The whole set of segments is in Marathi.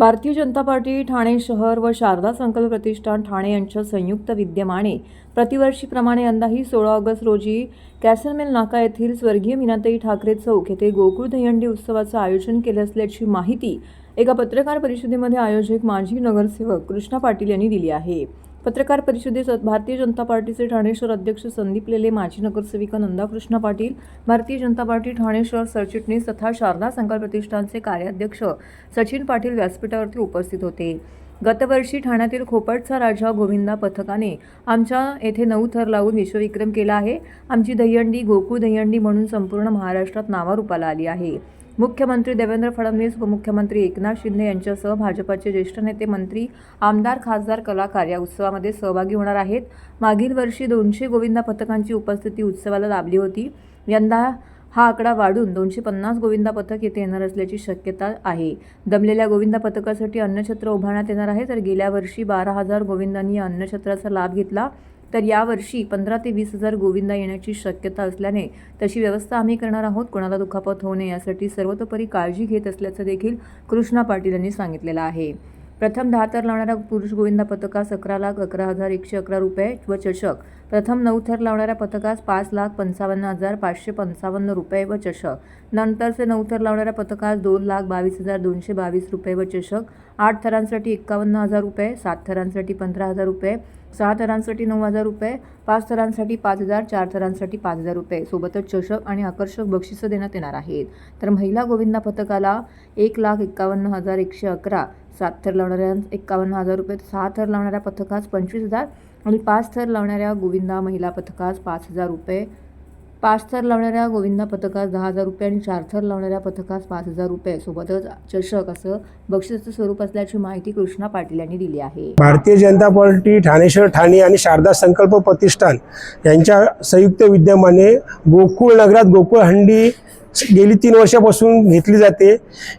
भारतीय जनता पार्टी ठाणे शहर व शारदा संकल्प प्रतिष्ठान ठाणे यांच्या संयुक्त विद्यमाने प्रतिवर्षीप्रमाणे यंदाही सोळा ऑगस्ट रोजी कॅसलमेल नाका येथील स्वर्गीय मीनाताई ठाकरे चौक येथे गोकुळ दहीहंडी उत्सवाचं आयोजन केले असल्याची माहिती एका पत्रकार परिषदेमध्ये आयोजक माजी नगरसेवक कृष्णा पाटील यांनी दिली आहे. पत्रकार परिषदेत भारतीय जनता पार्टीचे ठाणे शहर अध्यक्ष संदीप लेले माजी नगरसेविका नंदाकृष्ण पाटील भारतीय जनता पार्टी ठाणे शहर सरचिटणीस तथा शारदा संकल्प प्रतिष्ठानचे कार्याध्यक्ष सचिन पाटील व्यासपीठावरती उपस्थित होते. गतवर्षी ठाण्यातील खोपटचा राजा गोविंदा पथकाने आमच्या येथे नऊ थर लावून विश्वविक्रम केला आहे. आमची दहीहंडी गोकुळ दहीहंडी म्हणून संपूर्ण महाराष्ट्रात नावारूपाला आली आहे. मुख्यमंत्री देवेंद्र फडणवीस उपमुख्यमंत्री एकनाथ शिंदे यांच्यासह भाजपाचे ज्येष्ठ नेते मंत्री आमदार खासदार कलाकार या उत्सवामध्ये सहभागी होणार आहेत. मागील वर्षी दोनशे गोविंदा पथकांची उपस्थिती उत्सवाला लाभली होती. यंदा हा आकडा वाढून दोनशे पन्नास गोविंदा पथक येथे येणार असल्याची शक्यता आहे. दमलेल्या गोविंदा पथकासाठी अन्नछत्र उभारण्यात येणार आहे. तर गेल्या वर्षी बारा हजार गोविंदांनी या अन्नछत्राचा लाभ घेतला. तर यावर्षी पंधरा ते वीस हजार गोविंदा येण्याची शक्यता असल्याने तशी व्यवस्था आम्ही करणार आहोत. कोणाला दुखापत होऊ नये यासाठी सर्वतोपरी काळजी घेत असल्याचं देखील कृष्णा पाटील यांनी सांगितलेलं आहे. प्रथम दहा थर लावणाऱ्या पुरुष गोविंदा पथकास अकरा लाख अकरा हजार एकशे अकरा रुपये व चषक. प्रथम नऊ थर लावणाऱ्या पथकास पाच लाख पंचावन्न हजार पाचशे पंचावन्न रुपये व चषक. नंतरचे नऊ थर लावणाऱ्या पथकास दोन लाख बावीस हजार दोनशे बावीस रुपये व चषक. आठ थरांसाठी एक्कावन्न हजार रुपये सात थरांसाठी पंधरा हजार रुपये सहा थरांसाठी नऊ हजार रुपये पाच थरांसाठी पाच हजार चार थरांसाठी पाच हजार रुपये. सोबतच चषक आणि आकर्षक बक्षिसं देण्यात येणार आहेत. तर महिला गोविंदा पथकाला एक लाख एक्कावन्न हजार एकशे अकरा सात थर लावणाऱ्या एक्कावन्न हजार रुपये सहा थर लावणाऱ्या पथकास पंचवीस हजार आणि पाच थर लावणाऱ्या गोविंदा महिला पथकास पाच हजार रुपये. पाच थर लावणाऱ्या गोविंदा पथकास दहा हजार रुपये आणि चार थर लावणाऱ्या पथकास पाच हजार रुपये. सोबतच चषक असं बक्षिसाचं स्वरूप असल्याची माहिती कृष्णा पाटील यांनी दिली आहे. भारतीय जनता पार्टी ठाणेश्वर ठाणे आणि शारदा संकल्प प्रतिष्ठान यांच्या संयुक्त विद्यमाने गोकुळ नगरात गोकुळ हंडी गेली तीन वर्षापासून घेतली जाते.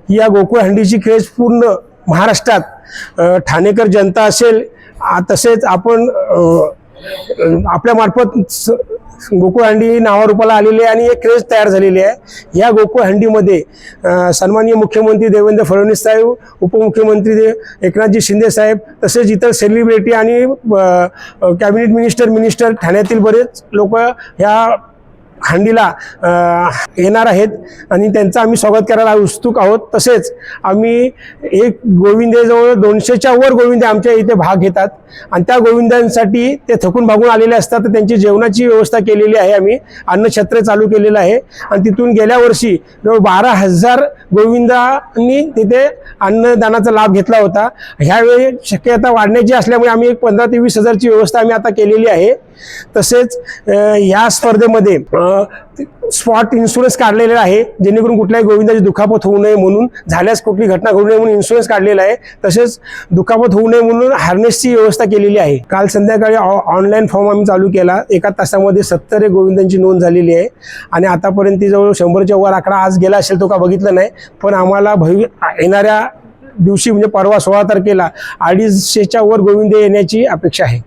या गोकुळ हंडीची क्रेज पूर्ण महाराष्ट्रात ठाणेकर जनता असेल तसेच आपण आपल्यामार्फत आपल्या मार्फत स- गोकुळ हंडी नावारूपाला आलेली आहे आणि एक क्रेज तयार झालेली आहे. या गोकुळ हंडीमध्ये सन्माननीय मुख्यमंत्री देवेंद्र फडणवीस साहेब उपमुख्यमंत्री दे एकनाथजी शिंदे साहेब तसेच इतर सेलिब्रिटी आणि कॅबिनेट मिनिस्टर मिनिस्टर ठाण्यातील बरेच लोक ह्या हंडीला येणार आहेत आणि त्यांचं आम्ही स्वागत करायला उत्सुक आहोत. तसेच आम्ही एक गोविंदेजवळ दोनशेच्या वर गोविंदे आमच्या इथे भाग घेतात. आणि त्या गोविंदांसाठी ते थकून भागून आलेले असतात. तर त्यांची जेवणाची व्यवस्था केलेली आहे आम्ही. अन्नछत्र चालू केलेलं आहे. आणि तिथून गेल्या वर्षी जवळ बारा हजार गोविंदांनी तिथे अन्नदानाचा लाभ घेतला होता. ह्यावेळी शक्यता वाढण्याची असल्यामुळे आम्ही एक पंधरा ते वीस हजारची व्यवस्था आम्ही आता केलेली आहे. तसेच या स्पर्धेमध्ये स्पॉट इन्शुरन्स काढलेला आहे. जेणेकरून कुठल्याही गोविंदाची दुखापत होऊ नये म्हणून झाल्यास कुठली घटना घडू नये म्हणून इन्शुरन्स काढलेला आहे. तसेच दुखापत होऊ नये म्हणून हार्नेसची व्यवस्था केलेली आहे. काल संध्याकाळी ऑनलाईन फॉर्म आम्ही चालू केला. एका तासामध्ये सत्तर गोविंदांची नोंद झालेली आहे. आणि आतापर्यंत जवळ शंभरच्या वर आकडा आज गेला असेल तो का बघितला नाही. पण आम्हाला भवि येणाऱ्या दिवशी म्हणजे परवा सोळा तारखेला अडीचशेच्या वर गोविंद येण्याची अपेक्षा आहे.